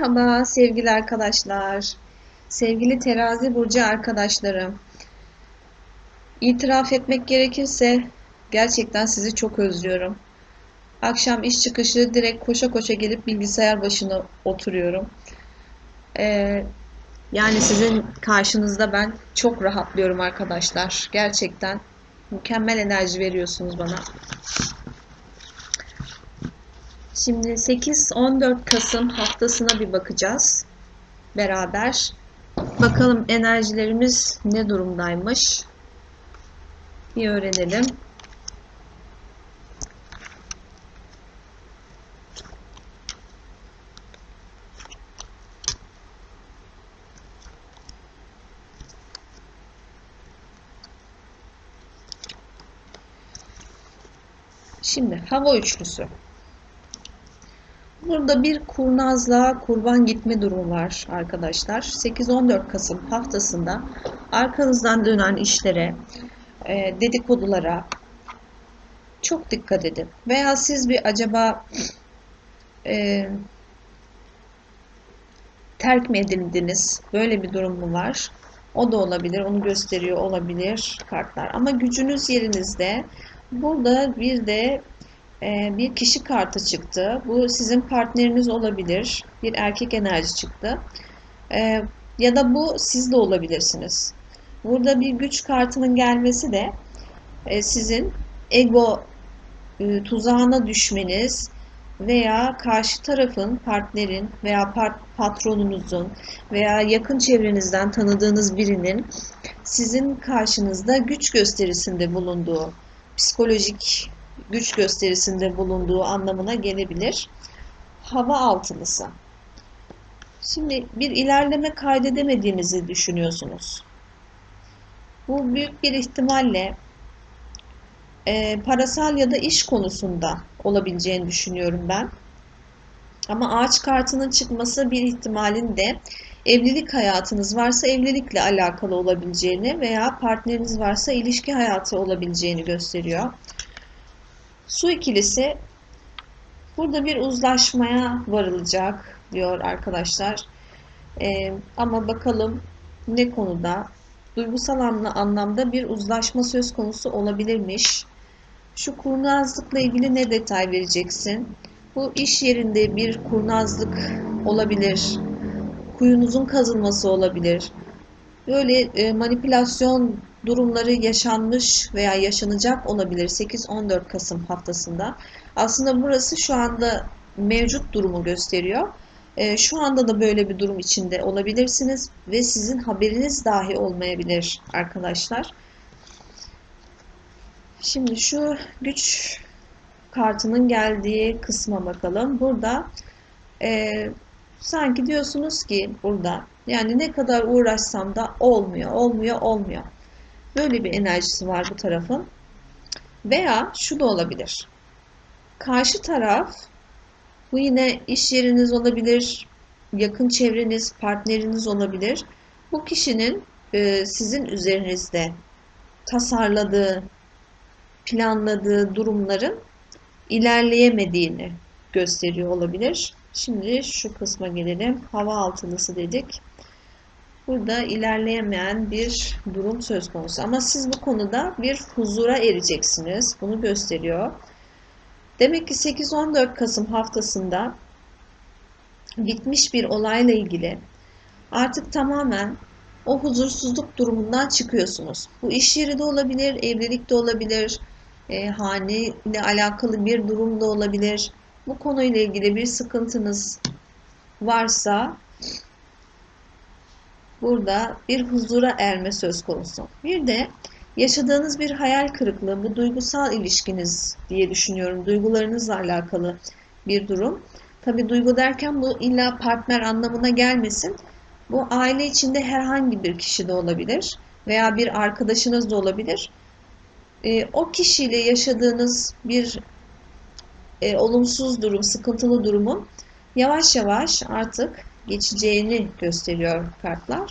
Merhaba sevgili arkadaşlar, sevgili terazi burcu arkadaşlarım. İtiraf etmek gerekirse gerçekten sizi çok özlüyorum. Akşam iş çıkışı direkt koşa koşa gelip bilgisayar başına oturuyorum. Ee, yani sizin karşınızda ben çok rahatlıyorum arkadaşlar. Gerçekten mükemmel enerji veriyorsunuz bana. Şimdi 8-14 Kasım haftasına bir bakacağız beraber. Bakalım enerjilerimiz ne durumdaymış. Bir öğrenelim. Şimdi hava üçlüsü. Burada bir kurnazlığa kurban gitme durumu var arkadaşlar. 8-14 Kasım haftasında arkanızdan dönen işlere, e, dedikodulara çok dikkat edin. Veya siz bir acaba e, terk mi edildiniz? Böyle bir durum mu var? O da olabilir, onu gösteriyor olabilir kartlar. Ama gücünüz yerinizde. Burada bir de bir kişi kartı çıktı. Bu sizin partneriniz olabilir. Bir erkek enerji çıktı. Ee, ya da bu siz de olabilirsiniz. Burada bir güç kartının gelmesi de e, sizin ego e, tuzağına düşmeniz veya karşı tarafın, partnerin veya patronunuzun veya yakın çevrenizden tanıdığınız birinin sizin karşınızda güç gösterisinde bulunduğu psikolojik güç gösterisinde bulunduğu anlamına gelebilir. Hava altılısı. Şimdi bir ilerleme kaydedemediğinizi düşünüyorsunuz. Bu büyük bir ihtimalle e, parasal ya da iş konusunda olabileceğini düşünüyorum ben. Ama ağaç kartının çıkması bir ihtimalin de evlilik hayatınız varsa evlilikle alakalı olabileceğini veya partneriniz varsa ilişki hayatı olabileceğini gösteriyor. Su ikilisi burada bir uzlaşmaya varılacak diyor arkadaşlar. Ee, ama bakalım ne konuda duygusal anlamda bir uzlaşma söz konusu olabilirmiş. Şu kurnazlıkla ilgili ne detay vereceksin? Bu iş yerinde bir kurnazlık olabilir. Kuyunuzun kazılması olabilir. Böyle e, manipülasyon durumları yaşanmış veya yaşanacak olabilir 8-14 Kasım haftasında. Aslında burası şu anda mevcut durumu gösteriyor. E, şu anda da böyle bir durum içinde olabilirsiniz ve sizin haberiniz dahi olmayabilir arkadaşlar. Şimdi şu güç kartının geldiği kısma bakalım. Burada e, sanki diyorsunuz ki burada yani ne kadar uğraşsam da olmuyor, olmuyor, olmuyor. Böyle bir enerjisi var bu tarafın. Veya şu da olabilir. Karşı taraf bu yine iş yeriniz olabilir, yakın çevreniz, partneriniz olabilir. Bu kişinin e, sizin üzerinizde tasarladığı, planladığı durumların ilerleyemediğini gösteriyor olabilir. Şimdi şu kısma gelelim. Hava altılısı dedik burada ilerleyemeyen bir durum söz konusu. Ama siz bu konuda bir huzura ereceksiniz. Bunu gösteriyor. Demek ki 8-14 Kasım haftasında bitmiş bir olayla ilgili artık tamamen o huzursuzluk durumundan çıkıyorsunuz. Bu iş yeri de olabilir, evlilik de olabilir, e, hane ile alakalı bir durum da olabilir. Bu konuyla ilgili bir sıkıntınız varsa burada bir huzura erme söz konusu. Bir de yaşadığınız bir hayal kırıklığı, bu duygusal ilişkiniz diye düşünüyorum. Duygularınızla alakalı bir durum. Tabi duygu derken bu illa partner anlamına gelmesin. Bu aile içinde herhangi bir kişi de olabilir veya bir arkadaşınız da olabilir. E, o kişiyle yaşadığınız bir e, olumsuz durum, sıkıntılı durumun yavaş yavaş artık geçeceğini gösteriyor kartlar.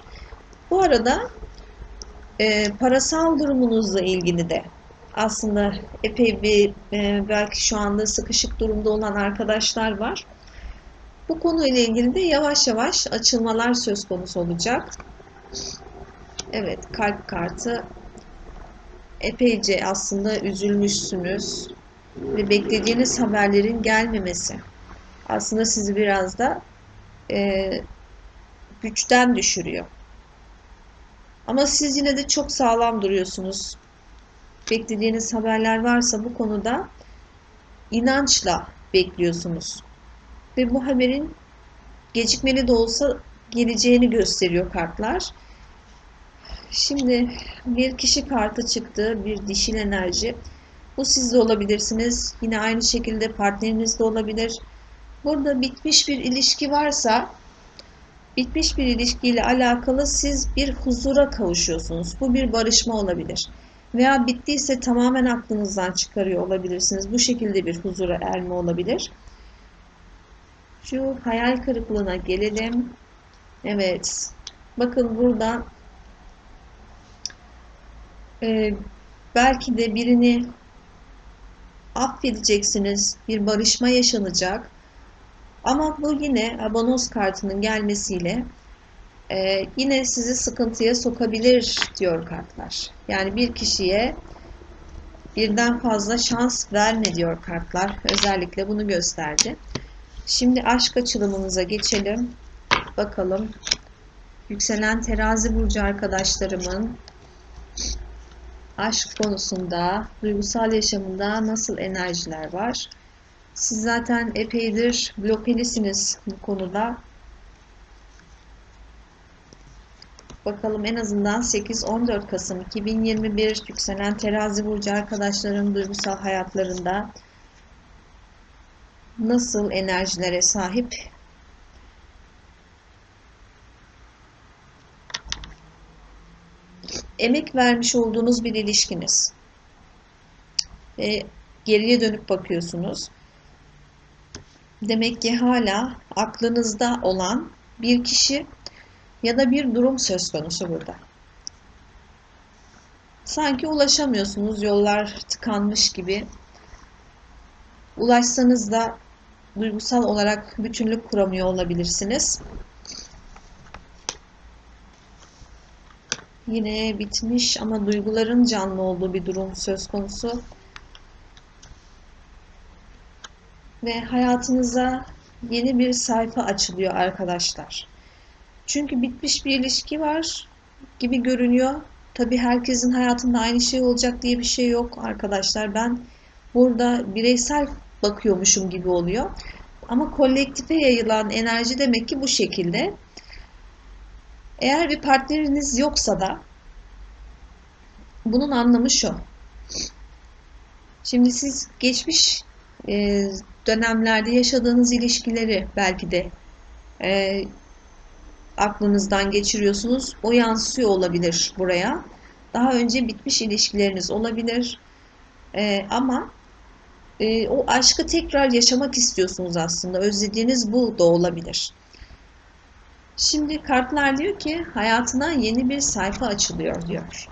Bu arada e, parasal durumunuzla ilgili de aslında epey bir e, belki şu anda sıkışık durumda olan arkadaşlar var. Bu konuyla ilgili de yavaş yavaş açılmalar söz konusu olacak. Evet, kalp kartı epeyce aslında üzülmüşsünüz ve beklediğiniz haberlerin gelmemesi aslında sizi biraz da e, güçten düşürüyor. Ama siz yine de çok sağlam duruyorsunuz. Beklediğiniz haberler varsa bu konuda inançla bekliyorsunuz. Ve bu haberin gecikmeli de olsa geleceğini gösteriyor kartlar. Şimdi bir kişi kartı çıktı, bir dişil enerji. Bu siz de olabilirsiniz. Yine aynı şekilde partneriniz de olabilir. Burada bitmiş bir ilişki varsa bitmiş bir ilişkiyle alakalı siz bir huzura kavuşuyorsunuz. Bu bir barışma olabilir. Veya bittiyse tamamen aklınızdan çıkarıyor olabilirsiniz. Bu şekilde bir huzura erme olabilir. Şu hayal kırıklığına gelelim. Evet. Bakın burada e, belki de birini affedeceksiniz. Bir barışma yaşanacak. Ama bu yine abonos kartının gelmesiyle e, yine sizi sıkıntıya sokabilir diyor kartlar. Yani bir kişiye birden fazla şans verme diyor kartlar. Özellikle bunu gösterdi. Şimdi aşk açılımımıza geçelim. Bakalım yükselen terazi burcu arkadaşlarımın aşk konusunda, duygusal yaşamında nasıl enerjiler var? Siz zaten epeydir blokelisiniz bu konuda. Bakalım en azından 8-14 Kasım 2021 yükselen terazi burcu arkadaşlarım duygusal hayatlarında nasıl enerjilere sahip emek vermiş olduğunuz bir ilişkiniz ve geriye dönüp bakıyorsunuz. Demek ki hala aklınızda olan bir kişi ya da bir durum söz konusu burada. Sanki ulaşamıyorsunuz, yollar tıkanmış gibi. Ulaşsanız da duygusal olarak bütünlük kuramıyor olabilirsiniz. Yine bitmiş ama duyguların canlı olduğu bir durum söz konusu. Ve hayatınıza yeni bir sayfa açılıyor arkadaşlar. Çünkü bitmiş bir ilişki var gibi görünüyor. Tabi herkesin hayatında aynı şey olacak diye bir şey yok arkadaşlar. Ben burada bireysel bakıyormuşum gibi oluyor. Ama kolektife yayılan enerji demek ki bu şekilde. Eğer bir partneriniz yoksa da bunun anlamı şu. Şimdi siz geçmiş e, dönemlerde yaşadığınız ilişkileri belki de e, aklınızdan geçiriyorsunuz. O yansıyor olabilir buraya. Daha önce bitmiş ilişkileriniz olabilir. E, ama e, o aşkı tekrar yaşamak istiyorsunuz aslında. Özlediğiniz bu da olabilir. Şimdi kartlar diyor ki hayatına yeni bir sayfa açılıyor diyor.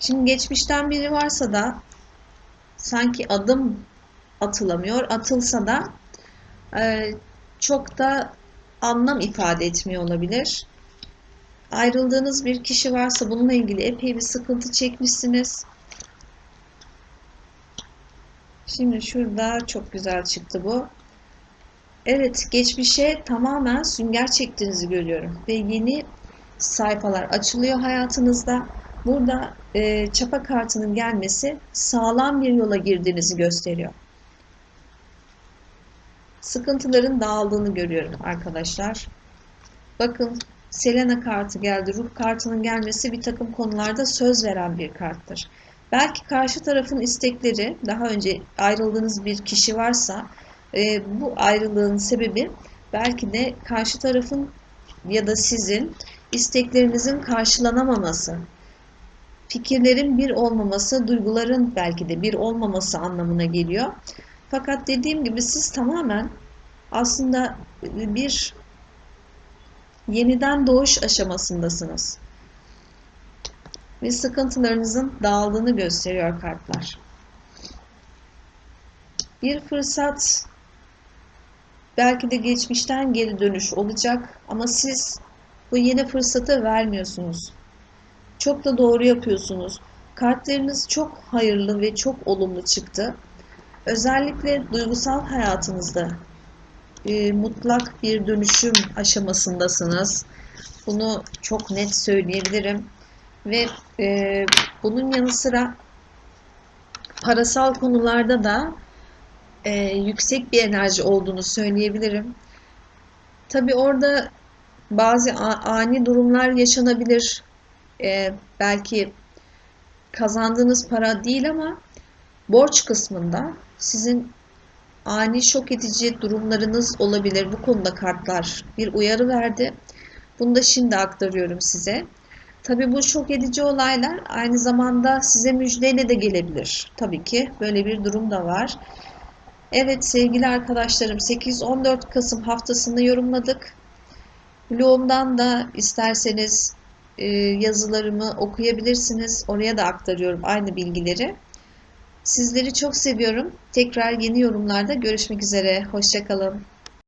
Şimdi geçmişten biri varsa da sanki adım atılamıyor. Atılsa da e, çok da anlam ifade etmiyor olabilir. Ayrıldığınız bir kişi varsa bununla ilgili epey bir sıkıntı çekmişsiniz. Şimdi şurada çok güzel çıktı bu. Evet, geçmişe tamamen sünger çektiğinizi görüyorum ve yeni sayfalar açılıyor hayatınızda. Burada e, çapa kartının gelmesi sağlam bir yola girdiğinizi gösteriyor. Sıkıntıların dağıldığını görüyorum arkadaşlar. Bakın Selena kartı geldi. Ruh kartının gelmesi bir takım konularda söz veren bir karttır. Belki karşı tarafın istekleri daha önce ayrıldığınız bir kişi varsa e, bu ayrılığın sebebi belki de karşı tarafın ya da sizin isteklerinizin karşılanamaması, fikirlerin bir olmaması, duyguların belki de bir olmaması anlamına geliyor. Fakat dediğim gibi siz tamamen aslında bir yeniden doğuş aşamasındasınız. Ve sıkıntılarınızın dağıldığını gösteriyor kartlar. Bir fırsat belki de geçmişten geri dönüş olacak ama siz bu yeni fırsatı vermiyorsunuz. Çok da doğru yapıyorsunuz. Kartlarınız çok hayırlı ve çok olumlu çıktı. Özellikle duygusal hayatınızda e, mutlak bir dönüşüm aşamasındasınız. Bunu çok net söyleyebilirim. Ve e, bunun yanı sıra parasal konularda da e, yüksek bir enerji olduğunu söyleyebilirim. Tabii orada bazı ani durumlar yaşanabilir. E, belki kazandığınız para değil ama borç kısmında sizin ani şok edici durumlarınız olabilir. Bu konuda kartlar bir uyarı verdi. Bunu da şimdi aktarıyorum size. Tabii bu şok edici olaylar aynı zamanda size müjdeyle de gelebilir. Tabii ki böyle bir durum da var. Evet sevgili arkadaşlarım 8-14 Kasım haftasını yorumladık. Blogumdan da isterseniz e, yazılarımı okuyabilirsiniz. Oraya da aktarıyorum aynı bilgileri. Sizleri çok seviyorum. Tekrar yeni yorumlarda görüşmek üzere. Hoşçakalın.